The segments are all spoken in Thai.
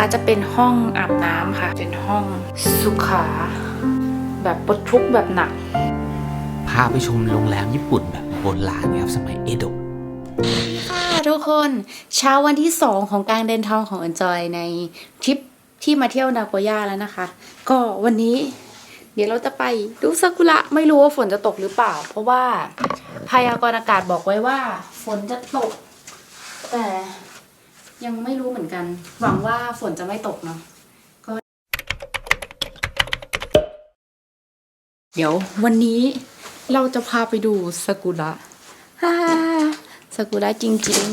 นะคะจะเป็นห้องอาบน้ำค่ะ เป็นห้องสุขา แบบปลดทุกข์แบบหนัก พาไปชมโรงแรมญี่ปุ่นแบบโบราณนะครับสมัยเอโดะค่ะทุกคนเช้าวันที่ 2 ของการเดินทางของ Enjoy ในทริปที่มาเที่ยวนาโกย่าแล้วนะคะ ก็วันนี้เดี๋ยวเราจะไปดูซากุระไม่รู้ว่าฝนจะตกหรือเปล่า เพราะว่าพยากรณ์อากาศบอกไว้ว่า ฝนจะตก แต่ ยังไม่รู้เหมือนกัน หวังว่าฝนจะไม่ตกเนาะก็เดี๋ยววันนี้เราจะพาไปดูซากุระฮ่าซากุระจริง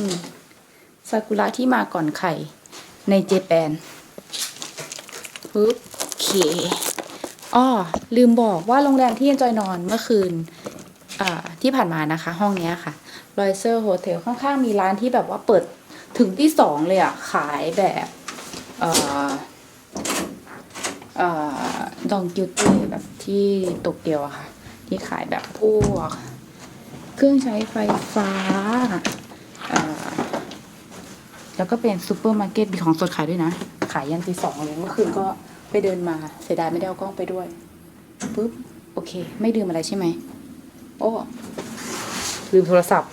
ๆซากุระที่มาก่อนไข่ในเจแปนปึ๊บโอเคอ้อลืมบอกว่าโรงแรมที่เอนจอยนอนเมื่อคืนอ่าที่ผ่านมานะคะ ห้องนี้ค่ะรอยเซอร์โฮเทลข้างๆ มีร้านที่แบบว่าเปิด ถึงที่สองเลยอะขายแบบเอ่อเอ่อดองกิวเต้แบบที่โตเกียวอะค่ะ ที่ขายแบบพวก เครื่องใช้ไฟฟ้าอ่าแล้วก็เป็นซูเปอร์มาร์เก็ตมีของสดขายด้วยนะ ขายยันตีสองเลยเมื่อคืนก็ไปเดินมาเสียดายไม่ได้เอากล้องไปด้วยปุ๊บ โอเค ไม่ดื่มอะไรใช่ไหมโอ้ลืมโทรศัพท์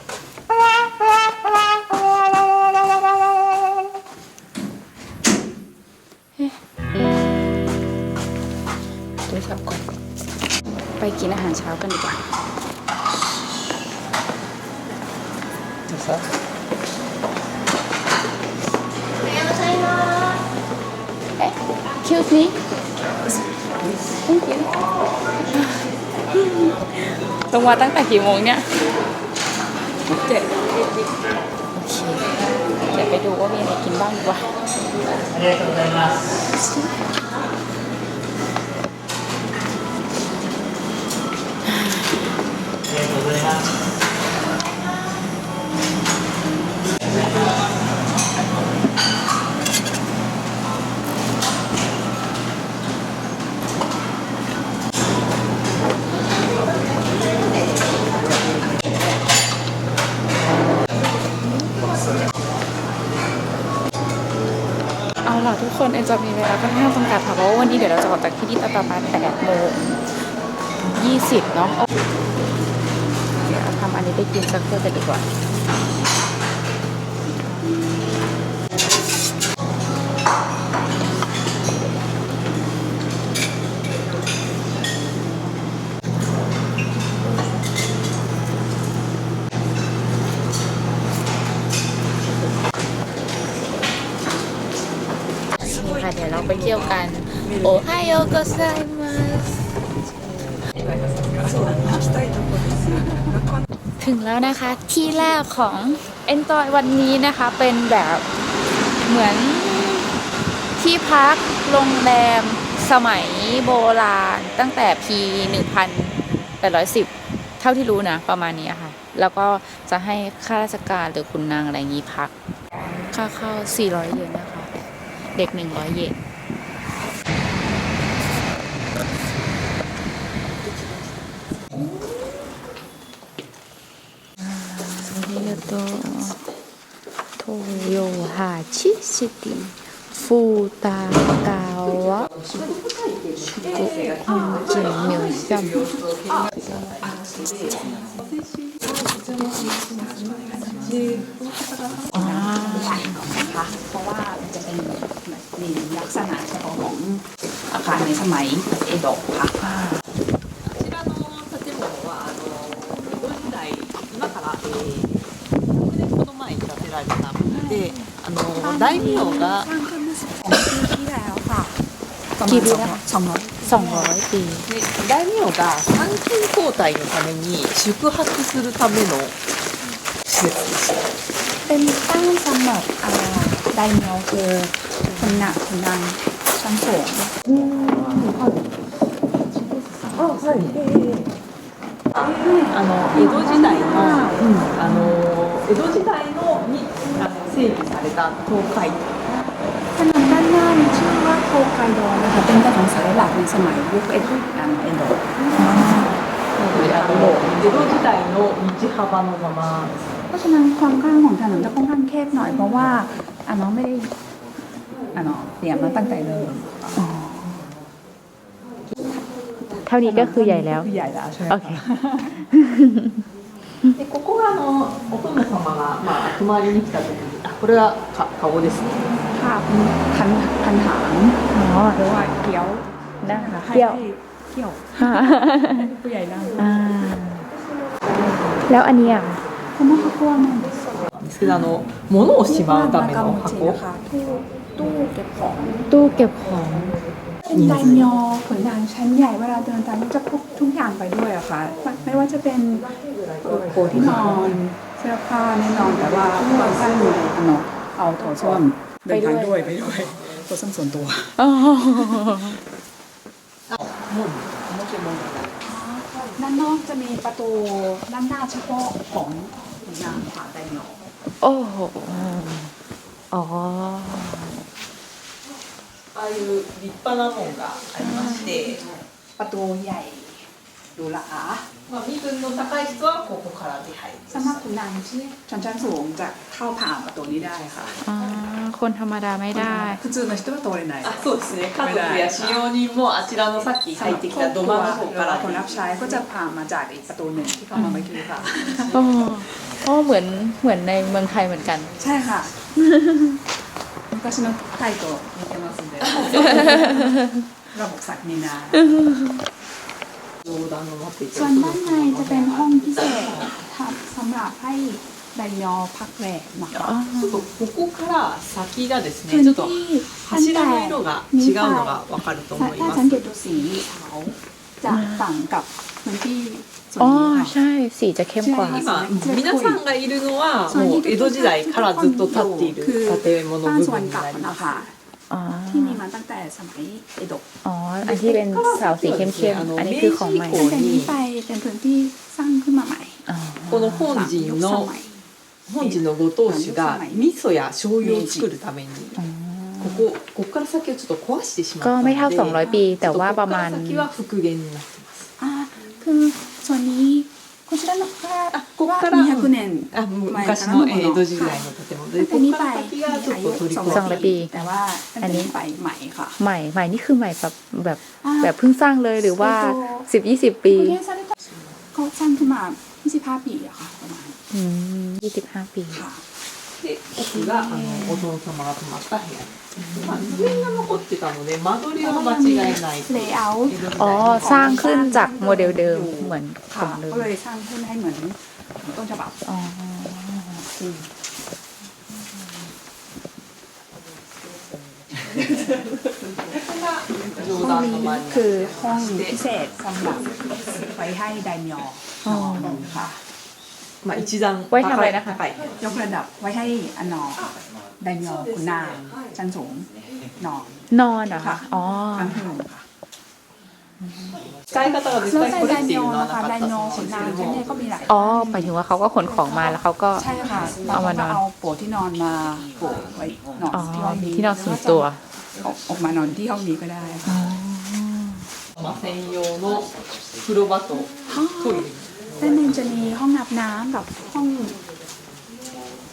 ไปกินอาหารเช้ากันดีกว่า Excuse me. Thank you. ลงมาตั้งแต่กี่โมงเนี่ยเจ็ดโอเค เดี๋ยวไปดูว่ามีอะไรกินบ้างดีกว่า เอาล่ะทุกคนเอ็นจะมีเวลาค่อนข้างจำกัดค่ะเพราะว่าวันนี้เดี๋ยวเราจะออกจากที่นี่ตอนประมาณ8โมง20 เนาะเดี๋ยวทำอั นนี้ไปกินสักเพื่อกันดีกว่าค่ะเดี๋ยวเราไปเที่ยวกัน โอไฮโอโกไซมัส ถึงแล้วนะคะที่แรกของ Enjoy วันนี้นะคะเป็นแบบเหมือนที่พักโรงแรมสมัยโบราณตั้งแต่ปี 1810 เท่าที่รู้นะ ประมาณนี้ค่ะ แล้วก็จะให้ข้าราชการหรือคุณนางอะไรอย่างนี้พัก ค่าเข้า 400 เยนนะคะ เด็ก 100 เยน โตโทโยฮาชิสิติฟูตากาวะกุคุจิเหมียวซัมนะคะเพราะว่ามันจะเป็นลักษณะเฉพาะของอาคารในสมัยเอโดะค่ะ であの大名が กี่ปีนะคะสองร้อยสองร้อยปี で大名が参勤交代のために宿泊するための施設でした เป็นตั้งสำหรับอ่าไดเมียวคือคนหนักคนนางชั้นสูง あの江戸時代の、あの江戸時代のにあの 整備された東海 ถนนด้านหน้ามีชื่อว่าโคไคโดนะคะเป็นถนนสายหลักในสมัยยุคเอโดะอ่าเอโดะ あの江戸時代の道幅のままです เพราะฉะนั้นความกว้างของถนนจะค่อนข้างแคบหน่อยเพราะว่าอ่าน้องไม่ได้ あのเตรียมมาตั้งแต่เริ่ม เท่านี้ก็คือใหญ่แล้ว คือใหญ่แล้วใช่ไหม โอเค でここがあのお殿様がまあ泊まりに来た時に あこれはか顔ですね ภาพพันพันหาง อ๋อ หรือว่าเกี๊ยว ได้ นะคะให้ เกี่ยว ให้เกี่ยว ค่ะ ผู้ใหญ่นั่ง อ่าแล้วอันเนี้อ่ะ この箱は何ですかなんですけどあの物をしまうための中持ち箱นะคะตู้ตู้เก็บของ ตู้เก็บของ เป็นไดมยอขนนางชั้นใหญ่เวลาเดินตามก็จะพกทุกอย่างไปด้วยอะค่ะไม่ไม่ว่าจะเป็นโถที่นอนเ สื้อผ้าแน่นอนแต่ว่าบางท่านอันเนาะเอาโถส้วมเดินทางด้วยไปด้วยโถส้วมส่วนตัว อ๋อ ด้านนอกจะมีประตูด้านหน้าเฉพาะของนางผาไดโน โอ้โหอ๋อ ああいう立派な門がありまして、 ประตูใหญ่ หรูหรา まあ、身分の高い人はここから出入り สำหรับคุณนางที่ชนชั้นสูงจะเข้าผ่านประตูนี้ได้ค่ะ อ๋อคนธรรมดาไม่ได้ 普通の人は通れないあそうですね家族や使用人もあちらのさっき入ってきた土間の方から คนรับใช้ก็จะผ่านมาจากอีกประตูหนึ่งที่เข้ามาเมื่อกี้ค่ะ อ๋ออ๋อเหมือนเหมือนในเมืองไทยเหมือนกัน ใช่ค่ะ昔のタイと似てますんでระบบศั ส่ว だ น く ด้านในจะเป็นห้องพิเศษทำสำหรับให้ไดยอพักแรกนะคะ ちょっとここから先がですね พื้น ちょっと ที่ตั้ง 柱 แต่ の色が違うのがわかると思い ถ้า ま สัง す เกตดูสีเขาจะต่างกับพื้นที่ส่วน อ๋อ นี้ค่ะ ใช่สีจะเข้มกว่า 今皆さんがいるのはもう江戸時代からずっと建っている建物 บ้าน 部 ส่วน 分に เก่า なりま นะ す คะ อ๋อ ที่มีมาตั้งแต่สมัยเอโดะ อ๋อ อันที่เป็นเสาสีเข้มๆ อันนี้คือของใหม่ ตั้งแต่นี้ไปเป็นพื้นที่สร้างขึ้นมาใหม่ อ๋อ この本陣 ยุค の สมัย 本陣のご当主が味噌や醤油を作るためにここここから先をちょっと壊してしまった ก็ ので ไม่เท่า 200 ปี แต่ว่าประมาณ ちょっとここから先は復元になってます อ่าคือส่วนนี้こ ちらのあここはから200年あもう昔のえー江戸時代の建物で ตั้ง こ แต่ こ นี้ か ไป ら先がちょっと取り200 壊สองร้อยปี แต่ว่าตั้งแต่นี้ไปใหม่ค่ะ ใหม่ ใหม่นี่คือใหม่แบบแบบ อ่า แบบเพิ่งสร้างเลยหรือว่า 10 20 ปี ประเทศซาลิตาเขาสร้างขึ้นมา25ปีอะค่ะประมาณ อืม25 ปี ค่ะ で奥があのお殿様が泊まった部屋まあ図面が残ってたので間取りは間違いない เลเยอร์ 江戸時 อ๋อ 代 สร้างขึ้นจากโมเดลเดิมเหมือนข ค่ะ องเดิม ก็เลยสร้างขึ้นให้เหมือนต้นฉบับ อ๋อ 上 ห้อง 段の นี้ 間に คือห้องพิเศษสำหรับไว้ให้ไดมยอ อ๋อ ค่ะ まあ一段 ไว้ทำอะไรนะคะ 高い ยกระดับไว้ให้อนนอไดมยอคุณนางชั้นสูงนอน นอนเหรอคะอ๋อ ทั้งคืนค่ะ 使い方が絶 แล้ว 対 ใน こ ได れって ม い ยว の นะ は คะ な ได かっ ม た ย と อ 思うん ขุน です นาง けど ที่ も นี่ก็มีหลาย อ๋อหมายถึงว่าเขาก็ขนของมาแล้วเขาก็ ใช่ค่ะบางคนก็เอาโปะที่นอนมาโปะไว้นอน อ๋อ ที่ห้องนี้ ที่นอนส่วนตัว ออกออกมานอนที่ห้องนี้ก็ได้ค่ะ まあ専用の風呂場とトイレ ด้านในจะมีห้องอาบน้ำกับห้อง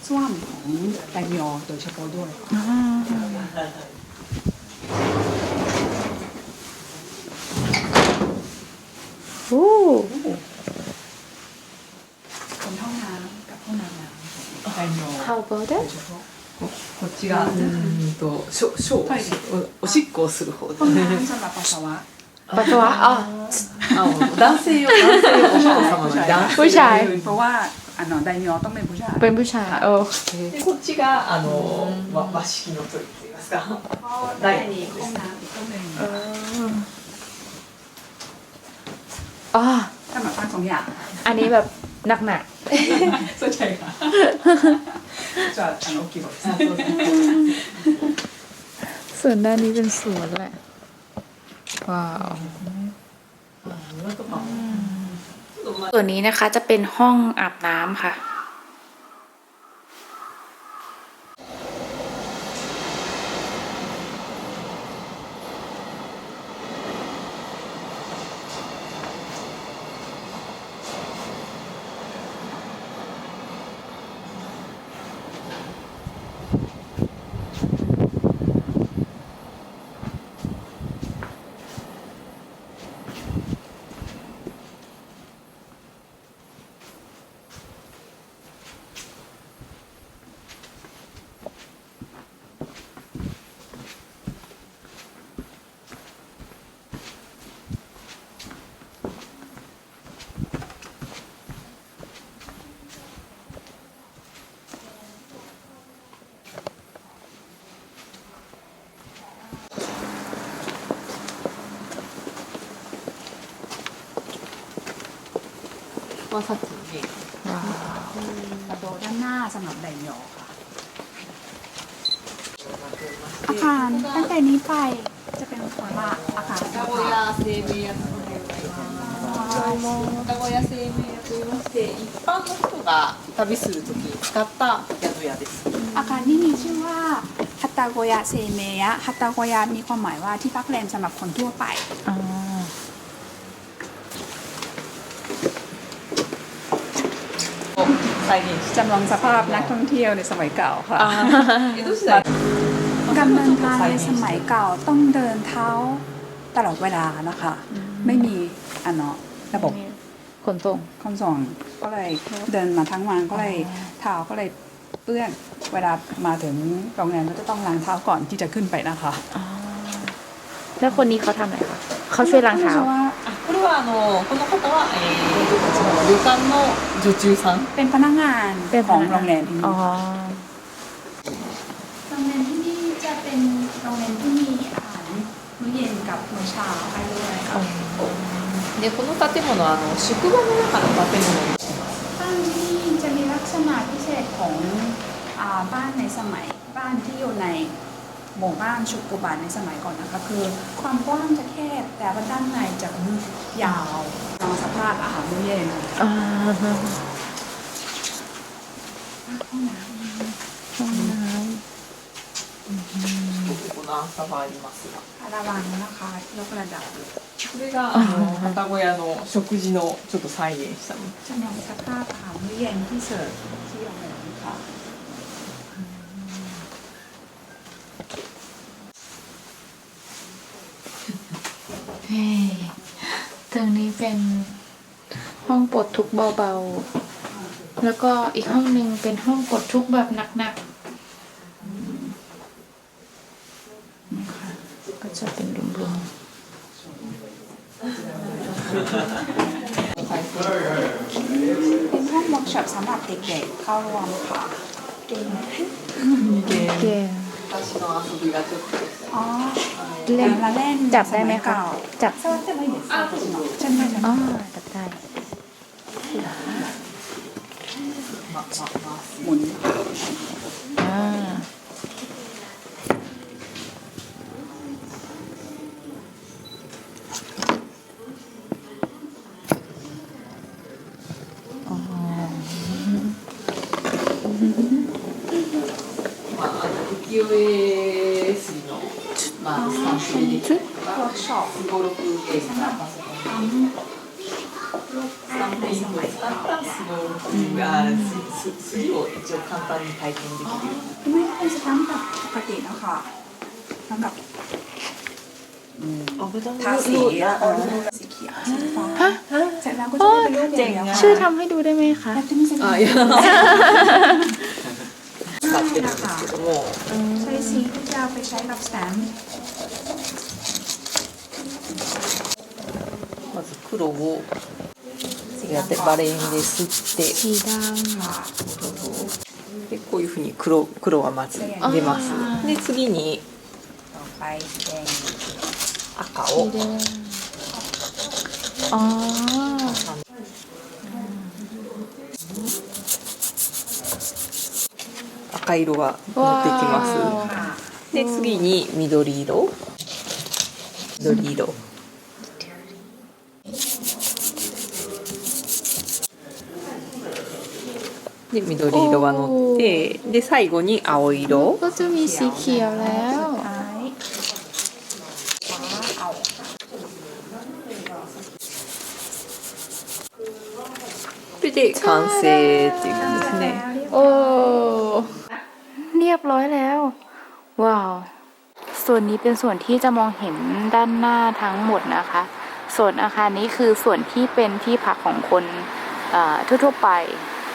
ส้วมของไดมยอโดยเฉพาะด้วย โอ้ เป็นห้องน้ำกับห้องน้ำน้ำของไดมยอ how about that こっちがうーんとショショトイレおおしっこをする方で ห้อง す น้ำสำหรับปัสสาวะ ปัสสาวะอ๋อ あの男性用男性用お嬢様の男 ผู้ชาย เพราะว่าอันนอนไดมยอต้องเป็นผู้ชาย เป็นผู้ชายโอเค でこっちがあの和和式のトイレといいますか ได้มีห้องน้ำอีกห้องหนึ่ง อ๋อ สำหรับทั้งสองอย่าง อันนี้แบบหนักหนัก ส่วนใหญ่ค่ะจะอันโอเคหมด あそうそうๆส่วนด้านนี้เป็นสวนแหละว้าว ส่วนนี้นะคะจะเป็นห้องอาบน้ำค่ะ こはさっきのメイク ว้าว ประตูด้านหน้าสำหรับไดโยค่ะ อาคารตั้งแต่นี้ไปจะเป็นคนละอาคาร 双子屋生命屋と双子屋生命屋といいまして一般の人が旅するときに使った宿屋です อาคารที่มีชื่อว่าฮัตตาโกยะเซเมยะฮัตตาโกยะมีความหมายว่าที่พักแรมสำหรับคนทั่วไป อ๋อ 再現し จำลองสภาพนักท่องเที่ยวในสมัยเก่าค่ะ 江戸時代 การเดินทางในสมัยเก่าต้องเดินเท้าตลอดเวลานะคะ ไม่มีอันเนาะระบบ ขนส่ง ขนส่งก็เลยเดินมาทั้งวันก็เลยเท้าก็เลยเปื้อนเวลามาถึงโรงแรมก็จะต้องล้างเท้าก่อนที่จะขึ้นไปนะคะ อ๋อ แล้วคนนี้เขาทำอะไรคะเขาช่วยล้างเท้า พระว่ これはあのこの方は、えー、旅館の 女中さん เป็นพนักงาน เป็น ของ พนักงาน โรงแรมที่ อ๋อ นี่โรงแรมที่นี่จะเป็นโรงแรมที่มีอาหารมื้อเย็นกับมื้อเช้าให้ด้วยค่ะ でこの建物はあの宿場の中の建物に บ้านที่นี่จะมีลักษณะพิเศษของอาบ้านในสมัยบ้านที่อยู่ใน หมู่บ้านชุกุบันในสมัยก่อนนะคะ คือความกว้างจะแคบแต่ว่าด้านในจะลึกยาวลองสภาพอาหารมื้อเย็น อ่า ห้องน้ำ ห้องน้ この朝がありますがระวังนะคะยกระดับ これがあの旗小屋の食事のちょっと再現したもの จำลองสภาพอาหารมื้อเย็นที่เสิร์ฟ ำเฮ้ยตรงนี้เป็นห้องปลดทุกข์เบาๆ แล้วก็อีกห้องหนึ่งเป็นห้องปลดทุกข์แบบหนักๆนะคะก็จะเป็นรวม เป็นห้องเวิร์กช็อปสำหรับเด็กๆเข้าร่วมค่ะเก่ง ๆเกม 私の遊びがちょっとですね อ๋อ เล่นจับได้ไหมคะจับฉันได้อ๋อจับได้หมุน ทาสีอะเออสีเขียวสีฟ้าเสร็จแล้วก็จะได้เป็นรูปอย่างเงี้ยค่ะ ชื่อทำให้ดูได้ไหมคะ แล้วจะมีสี あいや使ってるんですけども ใช้สีที่จะเอาไปใช้กับสแตมป์ まず黒をやってバレンで吸ってสีด でこういうふうに黒黒はまず出ますあーで次に ต่อไปสีแดง 赤ำสี を แดงอ๋อ 赤色が乗わってきまーすで次に緑色緑色で緑色が乗ってで最後に青色 ก็จะมีสีเขียวแล้ว これで完成っていう感じですね โอ้ เรียบร้อยแล้ว ว้าว ส่วนนี้เป็นส่วนที่จะมองเห็นด้านหน้าทั้งหมดนะคะ ส่วนอาคารนี้คือส่วนที่เป็นที่พักของคนเอ่อทั่วๆไป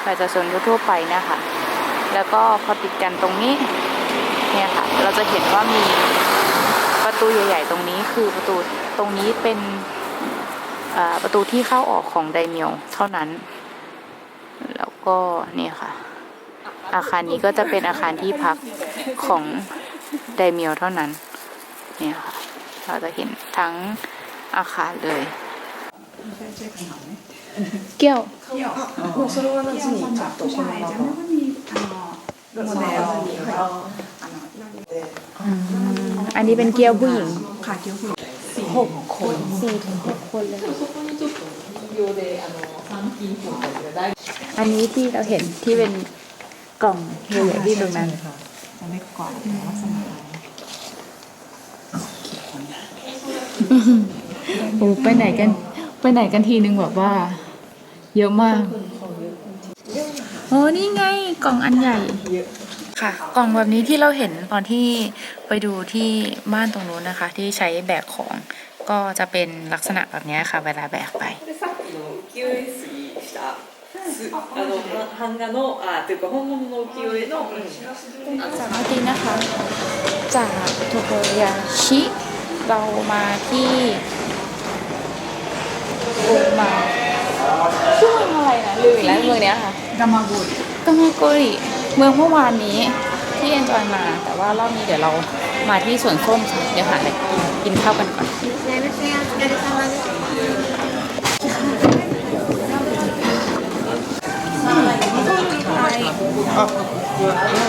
ประชาชนทั่วๆไปนะคะ แล้วก็พอติดกันตรงนี้ เนี่ยค่ะ เราจะเห็นว่ามีประตูใหญ่ ๆ ตรงนี้คือประตูตรงนี้เป็นเอ่อประตูที่เข้าออกของไดเมียวเท่านั้น แล้ว ก็เนี่ยค่ะ อาคารนี้ก็จะเป็นอาคารที่พักของไดเมียวเท่านั้น เนี่ยค่ะ เราจะเห็นทั้งอาคารเลย ช่วยช่วยกันหน่อย เกี้ยว もうそれは夏にちょっとこ ใช่ の จะ 中 ไม่ค่อยมีอ่าโมเดล อืมอันนี้เป็นเกี้ยวผู้หญิง ค่ะเกี๊ยวผู้หญิง หกคนสี่ถึงหกคนเลย กินขวดจะได้อันนี้ที่เราเห็นที่เป็นกล่องใหญ่ๆที่ตรงนั้นจะไม่กว่าลักษณะโอ้ไปไหนกันไปไหนกันทีนึงแบบว่า เยอะมากโอ้นี่ไงกล่องอันใหญ่ค่ะ กล่องแบบนี้ที่เราเห็นตอนที่ไปดูที่บ้านตรงนู้นนะคะ ที่ใช้แบกของก็จะเป็นลักษณะแบบนี้ค่ะ เวลาแบกไป でさっきの浮世絵杉したすあのま版画のあというか本物の浮世絵の、うん จากเมื่อกี้นะคะ จากโทโกยาชิเรามาที่โอมาชื่อเมืองอะไรนะลืมอีกแล้วเมืองเนี้ยค่ะ กามาบุต กามาโกริเมืองเมื่อวานนี้ที่เอนจอยมา แต่ว่ารอบนี้เดี๋ยวเรามาที่สวนส้มค่ะเดี๋ยวหาอะไรกินข้าวกันก่อน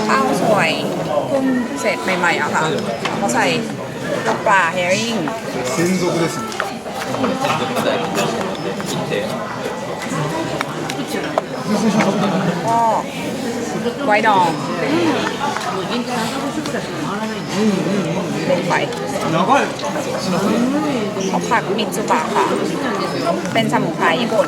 ข้าวสวยกุ้งเสร็จใหม่ๆอะค่ะเขาใส่ปลาแฮริ่ง 専属ですね。ก็ไว้ดองลงไปเขาผักมิตซูบะค่ะ เป็นสมุนไพรญี่ปุ่น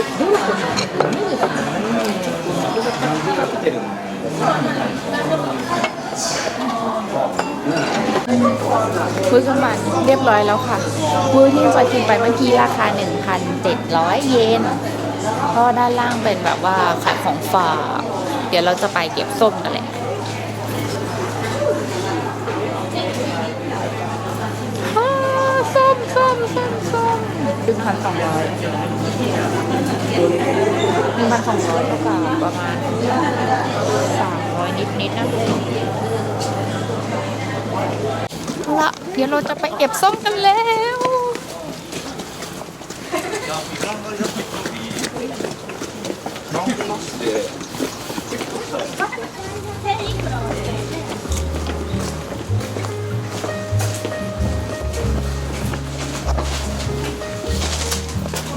อกลางวันเรียบร้อยแล้วค่ะมื้อที่จอยกินไปเมื่อกี้ราคา 1,700 เยนก็ด้านล่างเป็นแบบว่าขายของฝาก เดี๋ยวเราจะไปเก็บส้มกันแหละส้มส้มส้มส้ม หนึ่งพันสองร้อยหนึ่งพันสองร้อยเท่ากับประมาณสามร้อยนิดนิดๆนะละเดี๋ยวเราจะไปเก็บส้มกันแล้ว